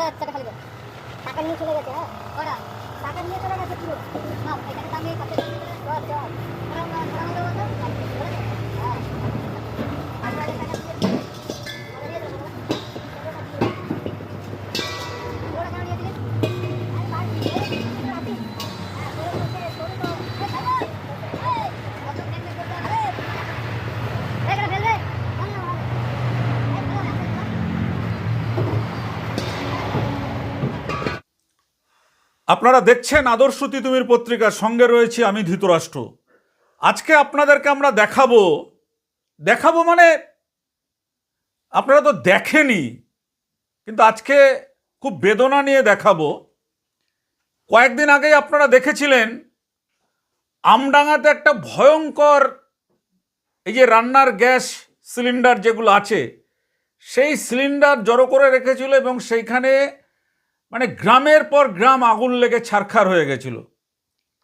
যা টাকা খালি দে টাকা নিয়ে চলে গেছে হ্যাঁ? ওরা টাকা নিয়ে চলে গেছে পুরো। নাও, এখানে দামে কত চল চল। আপনারা দেখছেন আদর্শ তিতুমির পত্রিকার সঙ্গে রয়েছে আমি ধৃতরাষ্ট্র। আজকে আপনাদেরকে আমরা দেখাবো দেখাবো মানে আপনারা তো দেখেনি, কিন্তু আজকে খুব বেদনা নিয়ে দেখাবো। কয়েকদিন আগেই আপনারা দেখেছিলেন, আমডাঙ্গাতে একটা ভয়ঙ্কর এই যে রান্নার গ্যাস সিলিন্ডার যেগুলো আছে, সেই সিলিন্ডার জড়ো করে রেখেছিল এবং সেইখানে মানে গ্রামের পর গ্রাম আগুন লেগে ছারখার হয়ে গেছিল।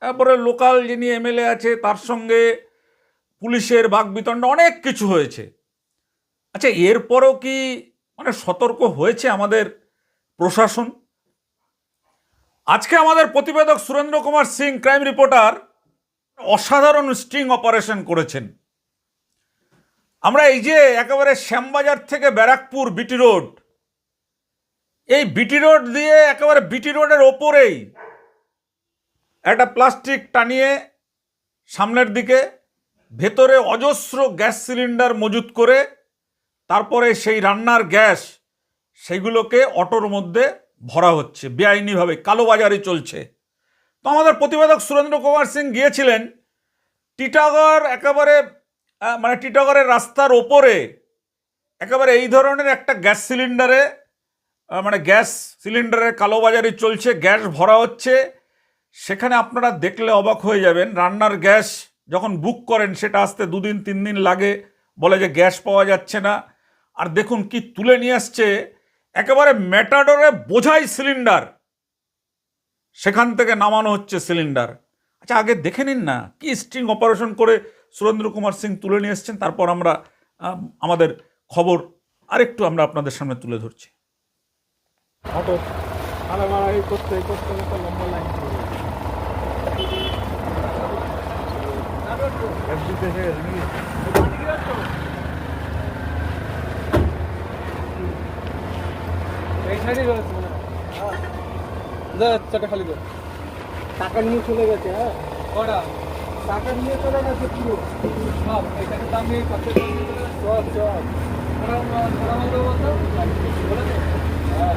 তারপরে লোকাল যিনি এমএলএ আছে, তার সঙ্গে পুলিশের বাগবিতণ্ড, অনেক কিছু হয়েছে। আচ্ছা এরপরও কি মানে সতর্ক হয়েছে আমাদের প্রশাসন? আজকে আমাদের প্রতিবেদক সুরেন্দ্র কুমার সিং, ক্রাইম রিপোর্টার, অসাধারণ স্ট্রিং অপারেশন করেছেন। আমরা এই যে একেবারে শ্যামবাজার থেকে ব্যারাকপুর, বিটি রোড এই বিটি রোড দিয়ে একেবারে বিটি রোডের ওপরেই একটা প্লাস্টিক টানিয়ে সামনের দিকে ভেতরে অজস্র গ্যাস সিলিন্ডার মজুত করে তারপরে সেই রান্নার গ্যাস সেইগুলোকে অটোর মধ্যে ভরা হচ্ছে, বেআইনিভাবে কালোবাজারি চলছে। তো আমাদের প্রতিবেদক সুরেন্দ্র কুমার সিং গিয়েছিলেন টিটাগড় একেবারে মানে টিটাগড়ের রাস্তার ওপরে, একেবারে এই ধরনের একটা গ্যাস সিলিন্ডারে মানে গ্যাস সিলিন্ডারের কালোবাজারি চলছে, গ্যাস ভরা হচ্ছে। সেখানে আপনারা দেখলে অবাক হয়ে যাবেন, রান্নার গ্যাস যখন বুক করেন, সেটা আসতে দুদিন তিন দিন লাগে, বলে যে গ্যাস পাওয়া যাচ্ছে না। আর দেখুন কি তুলে নিয়ে আসছে, একেবারে ম্যাটাডোরে বোঝাই সিলিন্ডার। সেখান থেকে নামানো হচ্ছে সিলিন্ডার। আচ্ছা আগে দেখে নিন না, কি স্ট্রিং অপারেশন করে সুরেন্দ্র কুমার সিং তুলে নিয়ে এসছেন? তারপর আমরা আমাদের খবর আরেকটু আমরা আপনাদের সামনে তুলে ধরছি। অটো। মারা মারা এই করতে করতে করতে লম্বা লাইন তে চাটা খালি টাকা নিয়ে চলে গেছে হ্যাঁ? ওরা টাকা নিয়ে চলে গেছে পুরো। সব এখানে দামি কত চল চল ওরা ওরা বলতে? হ্যাঁ।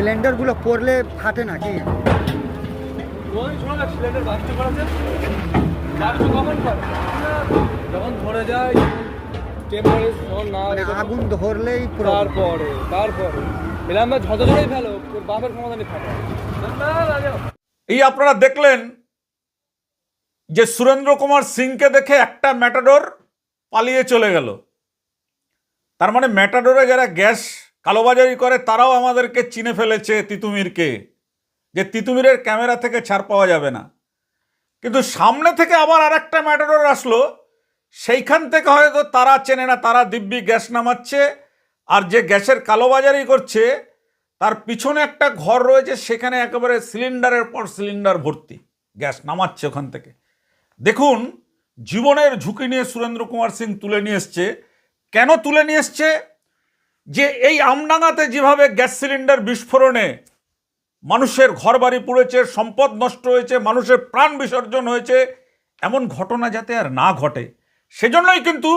সিলিন্ডারগুলো পড়লে ফাটে না করে যখন ধরে যায় টেম্পারেচার যখন না মানে আগুন ধরলেই পুরো তারপরে তারপরে। ফেলো বাপের এই আপনারা দেখলেন যে সুরেন্দ্র কুমার সিংকে দেখে একটা ম্যাটাডোর পালিয়ে চলে গেল। তার মানে ম্যাটাডোরে যারা গ্যাস কালোবাজারি করে, তারাও আমাদেরকে চিনে ফেলেছে তিতুমিরকে, যে তিতুমিরের ক্যামেরা থেকে ছাড় পাওয়া যাবে না। কিন্তু সামনে থেকে আবার আর একটা ম্যাটাডোর আসলো, সেইখান থেকে হয়তো তারা চেনে না, তারা দিব্যি গ্যাস নামাচ্ছে, আর যে গ্যাসের কালোবাজারি করছে, তার পিছনে একটা ঘর রয়েছে, সেখানে একেবারে সিলিন্ডারের পর সিলিন্ডার ভর্তি, গ্যাস নামাচ্ছে ওখান থেকে। দেখুন, জীবনের ঝুঁকি নিয়ে সুরেন্দ্র কুমার সিং তুলে নিয়ে এসছে। কেন তুলে নিয়ে এসছে? যে এই আমডাঙ্গাতে যেভাবে গ্যাস সিলিন্ডার বিস্ফোরণে মানুষের ঘরবাড়ি পুড়েছে, সম্পদ নষ্ট হয়েছে, মানুষের প্রাণ বিসর্জন হয়েছে, এমন ঘটনা যাতে আর না ঘটে, সেজন্যই কিন্তু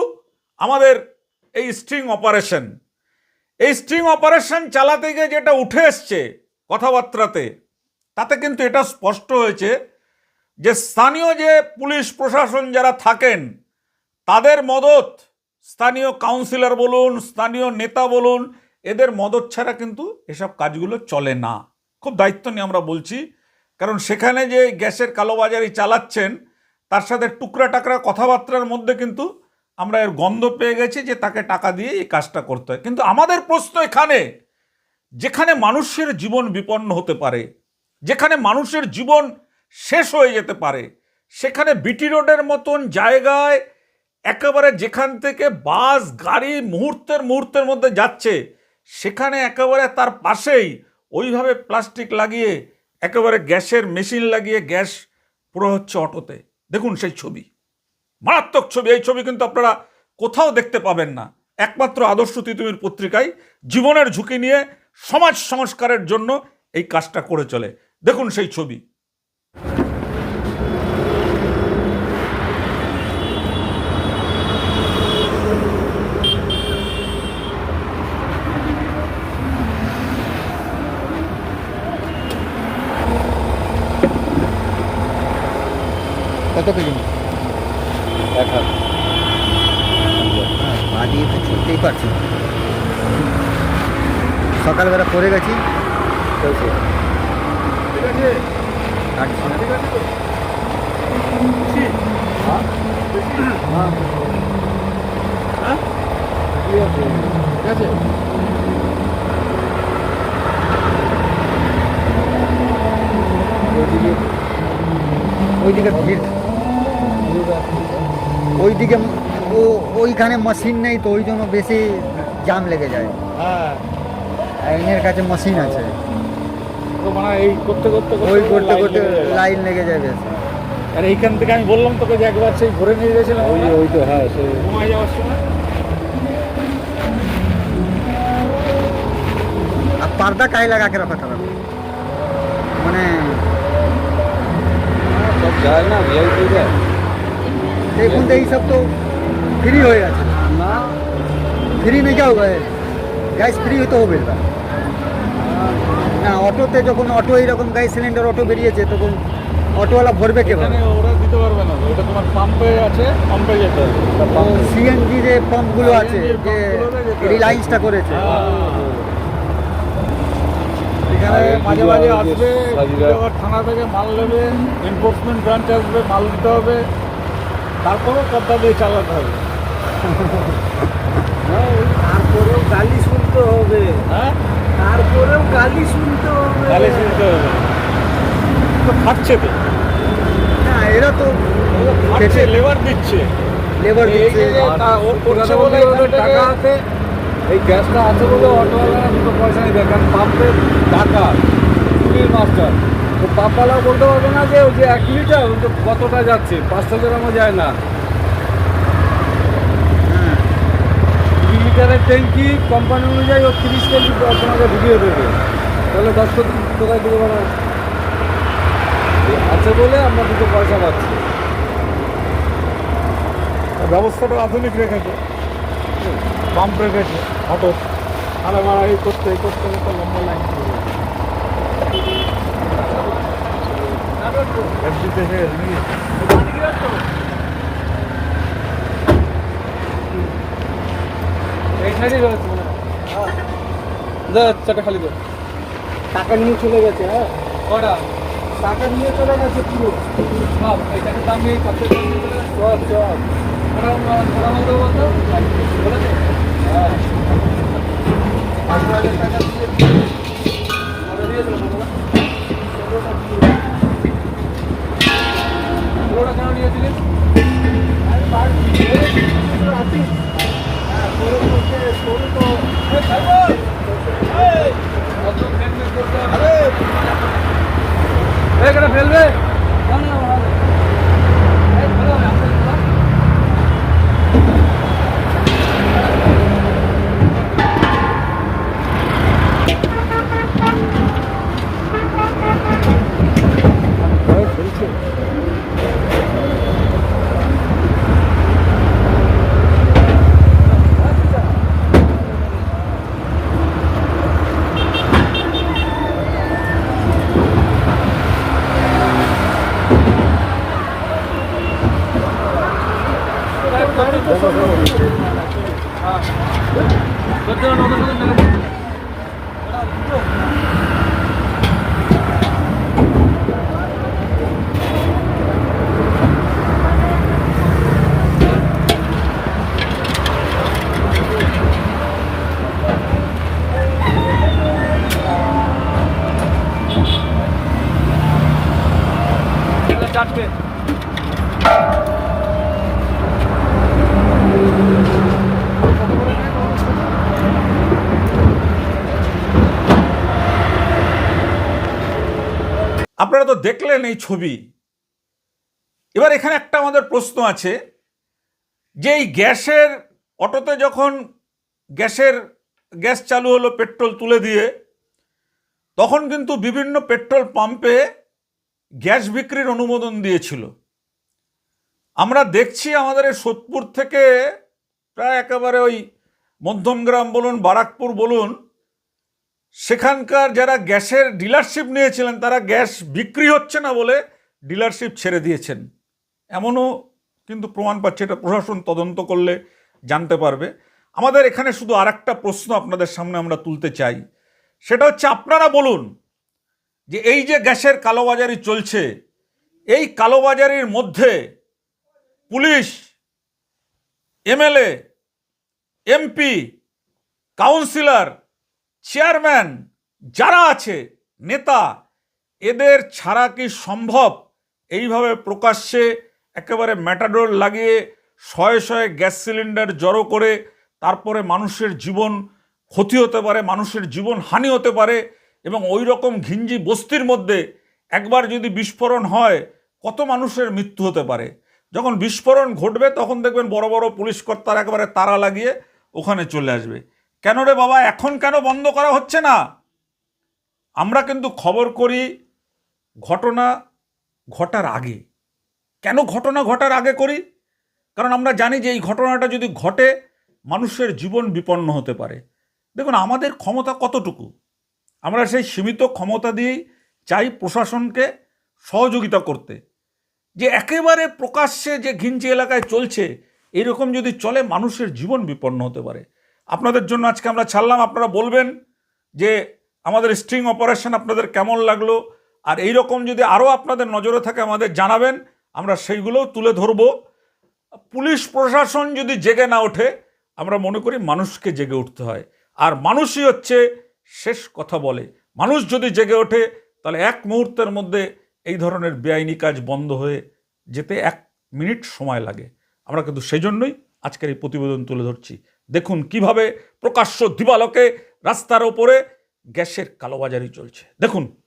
আমাদের এই স্ট্রিং অপারেশন। এই স্ট্রিং অপারেশন চালাতে গিয়ে যেটা উঠে এসছে কথাবার্তাতে, তাতে কিন্তু এটা স্পষ্ট হয়েছে যে স্থানীয় যে পুলিশ প্রশাসন যারা থাকেন, তাদের মদত স্থানীয় কাউন্সিলর বলুন, স্থানীয় নেতা বলুন, এদের মদত ছাড়া কিন্তু এসব কাজগুলো চলে না। খুব দায়িত্ব নিয়ে আমরা বলছি, কারণ সেখানে যে গ্যাসের কালোবাজারি চালাচ্ছেন, তার সাথে টুকরা টাকরা কথাবার্তার মধ্যে কিন্তু আমরা এর গন্ধ পেয়ে গেছি যে তাকে টাকা দিয়ে এই কাজটা করতে হয়। কিন্তু আমাদের প্রশ্ন এখানে, যেখানে মানুষের জীবন বিপন্ন হতে পারে, যেখানে মানুষের জীবন শেষ হয়ে যেতে পারে, সেখানে বিটি রোডের মতন জায়গায় একেবারে যেখান থেকে বাস, গাড়ি মুহূর্তের মুহূর্তের মধ্যে যাচ্ছে, সেখানে একেবারে তার পাশেই ওইভাবে প্লাস্টিক লাগিয়ে, একেবারে গ্যাসের মেশিন লাগিয়ে গ্যাস পুরো হচ্ছে অটোতে। দেখুন সেই ছবি। মারাত্মক ছবি। এই ছবি কিন্তু আপনারা কোথাও দেখতে পাবেন না। একমাত্র আদর্শ তিতুমির পত্রিকায় জীবনের ঝুঁকি নিয়ে সমাজ সংস্কারের জন্য এই কাজটা করে চলে। দেখুন সেই ছবি। কত কেজি দেখা পা দিয়ে তো ছুটতেই পারছি না। সকালবেলা পড়ে গেছি। ঠিক আছে। ঠিক হ্যাঁ? হ্যাঁ। হ্যাঁ? ওইদিকে ভিড়। ওইদিকে ও ওইখানে মেশিন নেই তো ওই জন্য বেশি জাম লেগে যায়। হ্যাঁ। আইনের কাছে মেশিন আছে। তো মানে এই করতে করতে করতে লাইন লেগে যায়। বেশি। আর এইখান থেকে আমি বললাম তোকে যে একবার সেই ঘুরে নিয়ে গেছিলাম। ওই ওই তো হ্যাঁ সেই। ঘুমায় যাওয়ার সময়। আর পর্দা কাই লাগা কে রাখা খারাপ মানে হ্যাঁ, সব যায় না ভিআইপি যায় দেখুন তো এই সব তো ফ্রি হয়ে গেছে না ফ্রি নেই क्या होगा গ্যাস ফ্রি হতে হবে এবার না অটোতে যখন অটো এইরকম গ্যাস সিলিন্ডার অটো বেরিয়েছে তখন অটোওয়ালা ভরবে কে এখানে ওরা দিতে পারবে না ওটা তোমার পাম্পে আছে পাম্পে যেতে হবে সিএনজি যে পাম্পগুলো আছে CNG যে পাম্পগুলোতে যেতে হবে। রিলায়েন্সটা করেছে এখানে আর মাঝে এদিকে মাঝে আমাদের আসবে সাজিরা- আবার থানা থেকে মাল নেবে এনফোর্সমেন্ট ব্রাঞ্চ আসবে মাল দিতে হবে তারপরেও পদ্মা দিয়ে চালাতে হবে। তারপরেও গালি শুনতে হবে। হ্যাঁ? তারপরেও গালি শুনতে হবে। তাহলে শুনতে হবে। তো খাচ্ছে তো। না এরা তো খাচ্ছে লেবার দিচ্ছে। লেবার এই যে যে করছে বলে টাকা আছে। এই গ্যাসটা আছে বলে অটোওয়ালারা দুটো পয়সা নিবে কারণ পাম্পে টাকা। চুরির মাস্টার। তো পাম্পওয়ালা বলতে পারবে না যে ওই যে এক লিটার ওই তো কতটা যাচ্ছে পাঁচশো গ্রামও যায় না। কুড়ি লিটারের ট্যাঙ্কি কোম্পানি অনুযায়ী ও তিরিশ কেজি তোমাকে ঢুকিয়ে দেবে। তাহলে দশ কোটি কোথায় দিতে পারো আছে বলে আমরা দুটো পয়সা পাচ্ছি। ব্যবস্থাটা আধুনিক রেখেছে। পাম্প রেখেছে অটো আরে মারা এই করতে এই করতে করতে লম্বা লাইন চারটে খালি দে টাকা নিয়ে চলে গেছে। হ্যাঁ কটা টাকা নিয়ে চলে গেছে পুরো। সব এইটাকে দামিয়ে কত? সব সব ওরা ওরা বলতে বলতো বলেছে হ্যাঁ আট হাজার টাকা দিয়ে ওরা দিয়েছিল বলো ষোলোটা পুরো। ওরা কেন নিয়েছিলিস আরে বাড়ি পুরো আছিস হ্যাঁ পুরো বলতে পুরো তো কত ফেলবে করতে হবে এখানে ফেলবে না না ভালো এই ভালো আসলে করতে না আপনারা তো দেখলেন এই ছবি। এবার এখানে একটা আমাদের প্রশ্ন আছে, যে এই গ্যাসের, অটোতে যখন গ্যাসের, গ্যাস চালু হলো পেট্রোল তুলে দিয়ে, তখন কিন্তু বিভিন্ন পেট্রোল পাম্পে গ্যাস বিক্রির অনুমোদন দিয়েছিল। আমরা দেখছি আমাদের এই সোদপুর থেকে প্রায় একেবারে ওই মধ্যমগ্রাম বলুন, বারাকপুর বলুন সেখানকার যারা গ্যাসের ডিলারশিপ নিয়েছিলেন, তারা গ্যাস বিক্রি হচ্ছে না বলে ডিলারশিপ ছেড়ে দিয়েছেন। এমনও কিন্তু প্রমাণ পাচ্ছে, এটা প্রশাসন তদন্ত করলে জানতে পারবে। আমাদের এখানে শুধু আরেকটা প্রশ্ন আপনাদের সামনে আমরা তুলতে চাই। সেটা হচ্ছে আপনারা বলুন যে এই যে গ্যাসের কালোবাজারি চলছে, এই কালোবাজারির মধ্যে police, MLA, MP, councillor chairman যারা আছে, নেতা, এদের ছাড়া কি সম্ভব? এইভাবে প্রকাশ্যে একেবারে ম্যাটাডোর লাগিয়ে শয়ে শয়ে গ্যাস সিলিন্ডার জড়ো করে তারপরে মানুষের জীবন ক্ষতি হতে পারে, মানুষের জীবন হানি হতে পারে এবং ওই রকম ঘিঞ্জি বস্তির মধ্যে একবার যদি বিস্ফোরণ হয়, কত মানুষের মৃত্যু হতে পারে? যখন বিস্ফোরণ ঘটবে, তখন দেখবেন বড় বড় পুলিশ কর্তারা একেবারে তারা লাগিয়ে ওখানে চলে আসবে। কেন রে বাবা? এখন কেন বন্ধ করা হচ্ছে না? আমরা কিন্তু খবর করি ঘটনা ঘটার আগে। কেন ঘটনা ঘটার আগে করি? কারণ আমরা জানি যে এই ঘটনাটা যদি ঘটে, মানুষের জীবন বিপন্ন হতে পারে। দেখুন, আমাদের ক্ষমতা কতটুকু? আমরা সেই সীমিত ক্ষমতা দিয়েই চাই প্রশাসনকে সহযোগিতা করতে। যে একেবারে প্রকাশ্যে যে ঘিঞ্চি এলাকায় চলছে, এরকম যদি চলে, মানুষের জীবন বিপন্ন হতে পারে। আপনাদের জন্য আজকে আমরা ছাড়লাম। আপনারা বলবেন যে আমাদের স্ট্রিং অপারেশন আপনাদের কেমন লাগল? আর এই রকম যদি আরও আপনাদের নজরে থাকে, আমাদের জানাবেন। আমরা সেইগুলোও তুলে ধরব। পুলিশ প্রশাসন যদি জেগে না ওঠে, আমরা মনে করি মানুষকে জেগে উঠতে হয়। আর মানুষই হচ্ছে শেষ কথা বলে। মানুষ যদি জেগে ওঠে, তাহলে এক মুহূর্তের মধ্যে এই ধরনের বেআইনি কাজ বন্ধ হয়ে যেতে এক মিনিট সময় লাগে। আমরা কিন্তু সেই জন্যই আজকের এই প্রতিবেদন তুলে ধরছি। দেখুন কীভাবে প্রকাশ্য দিবালকে রাস্তার ওপরে গ্যাসের কালোবাজারি চলছে। দেখুন।